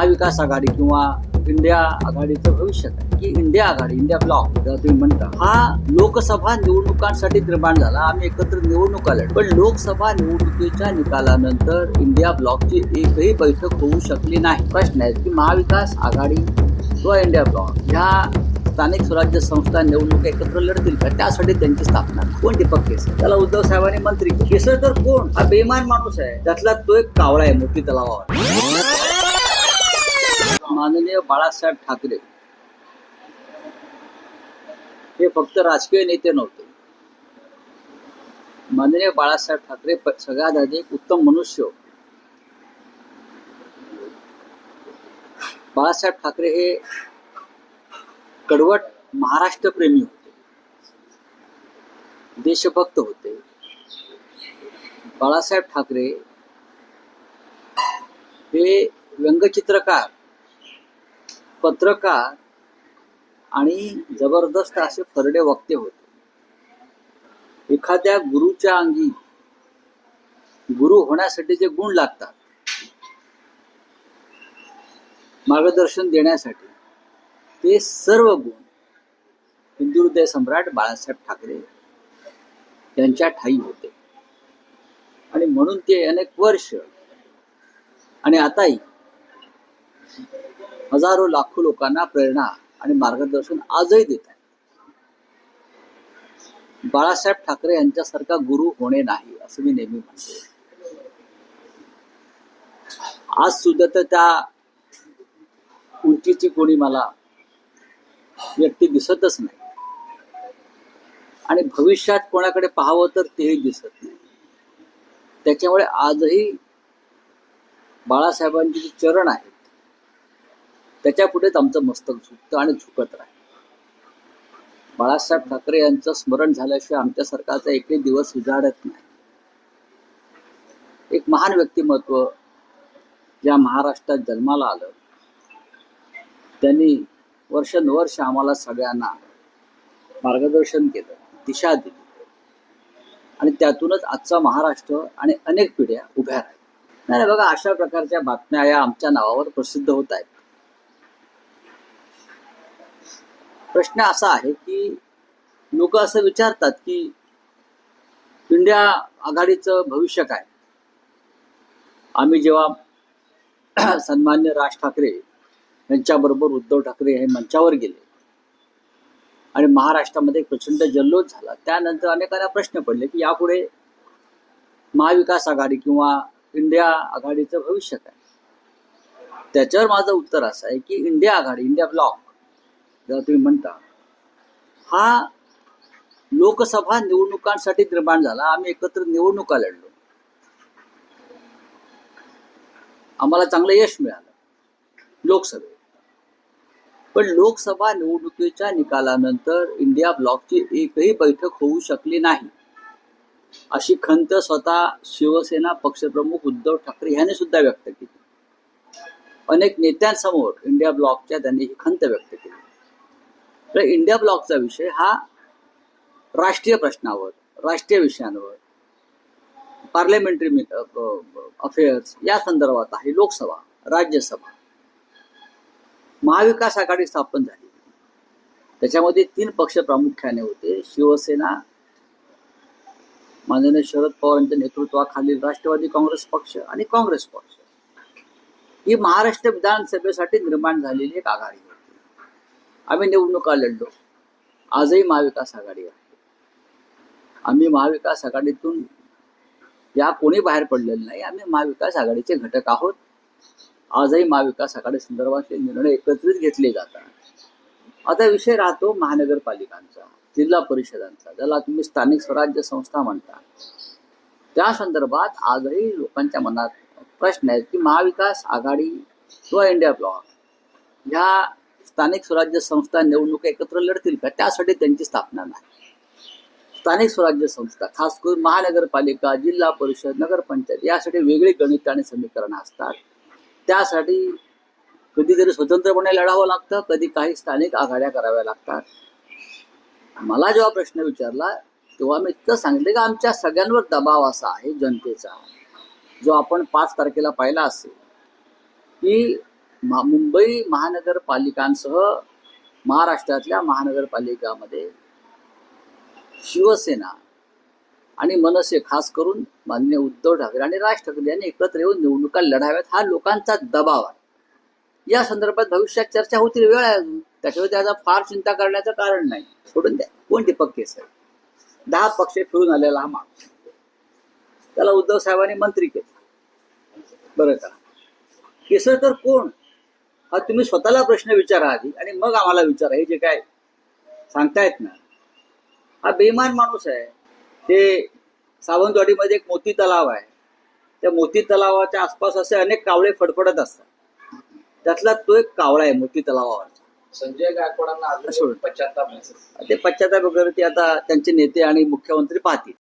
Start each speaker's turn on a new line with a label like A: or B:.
A: महाविकास आघाडी किंवा इंडिया आघाडीचं भविष्य काय? की इंडिया आघाडी इंडिया ब्लॉक तुम्ही म्हणता हा लोकसभा निवडणुकांसाठी निर्माण झाला. आम्ही एकत्र निवडणुका लढ पण लोकसभा निवडणुकीच्या निकालानंतर इंडिया ब्लॉकची एकही बैठक होऊ शकली नाही. प्रश्न आहे की महाविकास आघाडी किंवा इंडिया ब्लॉक ह्या स्थानिक स्वराज्य संस्था निवडणूक एकत्र लढतील का? त्यासाठी त्यांची स्थापना कोण? दीपक केसर. त्याला उद्धव साहेबांनी मंत्री केसर तर कोण? हा बेमान माणूस आहे. त्यातला तो एक कावळा आहे मोठी तलावावर. माननीय बाळासाहेब ठाकरे. हे फक्त राजकीय नेते नव्हते. माननीय बाळासाहेब ठाकरे सगळ्यात अधिक उत्तम मनुष्य. बाळासाहेब ठाकरे हे कडवट महाराष्ट्र प्रेमी होते. देशभक्त होते. बाळासाहेब ठाकरे हे व्यंगचित्रकार पत्रकार आणि जबरदस्त असे फरडे वक्ते होते. एखाद्या गुरुच्या अंगी गुरु होण्यासाठी जे गुण लागतात मार्गदर्शन देण्यासाठी ते सर्व गुण हिंदुहृदय सम्राट बाळासाहेब ठाकरे यांच्या ठाई होते. आणि म्हणून ते अनेक वर्ष आणि आताही हजारो लाखो लोकांना प्रेरणा आणि मार्गदर्शन आजही देत आहे बाळासाहेब ठाकरे यांच्यासारखा गुरु होणे नाही असं मी नेहमी म्हणतो. आज सुद्धा तर त्या उंचीची कोणी मला व्यक्ती दिसतच नाही. आणि भविष्यात कोणाकडे पाहावं तर तेही दिसत नाही. त्याच्यामुळे आजही बाळासाहेबांचे जे चरण आहेत त्याच्या पुढेच आमचं मस्तक झुकतं आणि झुकत राहील. बाळासाहेब ठाकरे यांचं स्मरण झाल्याशिवाय आमच्या सरकारचा एकही दिवस उजाडत नाही. एक महान व्यक्तिमत्व ज्या महाराष्ट्रात जन्माला आलं त्यांनी वर्षानुवर्ष आम्हाला सगळ्यांना मार्गदर्शन केलं दिशा दिली. आणि त्यातूनच आजचा महाराष्ट्र आणि अनेक पिढ्या उभ्या राहिल्या. नाही बघा अशा प्रकारच्या बातम्या या आमच्या नावावर प्रसिद्ध होत आहेत. प्रश्न असा आहे की लोक असं विचारतात की इंडिया आघाडीचं भविष्य काय? आम्ही जेव्हा सन्मान्य राज ठाकरे यांच्याबरोबर उद्धव ठाकरे हे मंचावर गेले आणि महाराष्ट्रामध्ये प्रचंड जल्लोष झाला त्यानंतर अनेकांना प्रश्न पडले की यापुढे महाविकास आघाडी किंवा इंडिया आघाडीचं भविष्य काय? त्याच्यावर माझं उत्तर असं आहे की इंडिया आघाडी इंडिया ब्लॉक जेव्हा तुम्ही म्हणता. हा लोकसभा निवडणुकांसाठी निर्माण झाला. आम्ही एकत्र निवडणुका लढलो. आम्हाला चांगलं यश मिळालं. लोकसभेत. पण लोकसभा निवडणुकीच्या निकालानंतर इंडिया ब्लॉकची एकही बैठक होऊ शकली नाही. अशी खंत स्वतः शिवसेना पक्षप्रमुख उद्धव ठाकरे यांनी सुद्धा व्यक्त केली. अनेक नेत्यांसमोर इंडिया ब्लॉकच्या त्यांनी ही खंत व्यक्त केली. तर इंडिया ब्लॉकचा विषय हा राष्ट्रीय प्रश्नावर राष्ट्रीय विषयांवर पार्लमेंटरी अफेअर्स या संदर्भात आहे लोकसभा राज्यसभा. महाविकास आघाडी स्थापन झाली. त्याच्यामध्ये तीन पक्ष प्रामुख्याने होते शिवसेना माननीय शरद पवार यांच्या नेतृत्वाखालील राष्ट्रवादी काँग्रेस पक्ष आणि काँग्रेस पक्ष. ही महाराष्ट्र विधानसभेसाठी निर्माण झालेली एक आघाडी होती. आम्ही निवडणुका लढलो आजही महाविकास आघाडी आहे. आम्ही महाविकास आघाडीतून या कोणी बाहेर पडलेलं नाही आम्ही महाविकास आघाडीचे घटक आहोत. आजही महाविकास आघाडी संदर्भातले निर्णय एकत्रित घेतले जातात. आता विषय राहतो महानगरपालिकांचा जिल्हा परिषदांचा ज्याला तुम्ही स्थानिक स्वराज्य संस्था म्हणता. त्या संदर्भात आजही लोकांच्या मनात प्रश्न आहेत की महाविकास आघाडी किंवा इंडिया ब्लॉक ह्या स्थानिक स्वराज्य संस्था निवडणुका एकत्र लढतील का? त्यासाठी त्यांची स्थापना नाही. स्थानिक स्वराज्य संस्था खास करून महानगरपालिका जिल्हा परिषद नगरपंचायत यासाठी वेगळी गणित आणि समीकरणं असतात. त्यासाठी कधीतरी स्वतंत्रपणे लढावं लागतं कधी काही स्थानिक आघाड्या कराव्या लागतात. मला जेव्हा प्रश्न विचारला तेव्हा मी इतकं सांगितलं की आमच्या सगळ्यांवर दबाव असा आहे जनतेचा. जो आपण पाच तारखेला पाहिला असेल की मुंबई महानगरपालिकांसह महाराष्ट्रातल्या महानगरपालिकामध्ये शिवसेना आणि मनसे खास करून मान्य उद्धव ठाकरे आणि राज ठाकरे यांनी एकत्र येऊन निवडणुका लढाव्यात. हा लोकांचा दबाव आहे. या संदर्भात भविष्यात चर्चा होतील वेळ आहे अजून. त्याच्यावर त्याचा फार चिंता करण्याचं कारण नाही. सोडून द्या. कोण पक्के केसर? दहा पक्ष फिरून आलेला हा माणूस. त्याला उद्धव साहेबांनी मंत्री केलं. बरं का? केसरकर कोण? हा तुम्ही स्वतःला प्रश्न विचारा आधी आणि मग आम्हाला विचारा. हे जे काय सांगतायत ना हा बेमान माणूस आहे. ते सावंतवाडीमध्ये एक मोती तलाव आहे. त्या मोती तलावाच्या आसपास असे अनेक कावळे फडफडत असतात. त्यातला तो एक कावळा आहे मोती तलावावरचा.
B: संजय गायकवाडांना
A: ते पश्चाताप वगैरे ते आता त्यांचे नेते आणि मुख्यमंत्री पाहतील.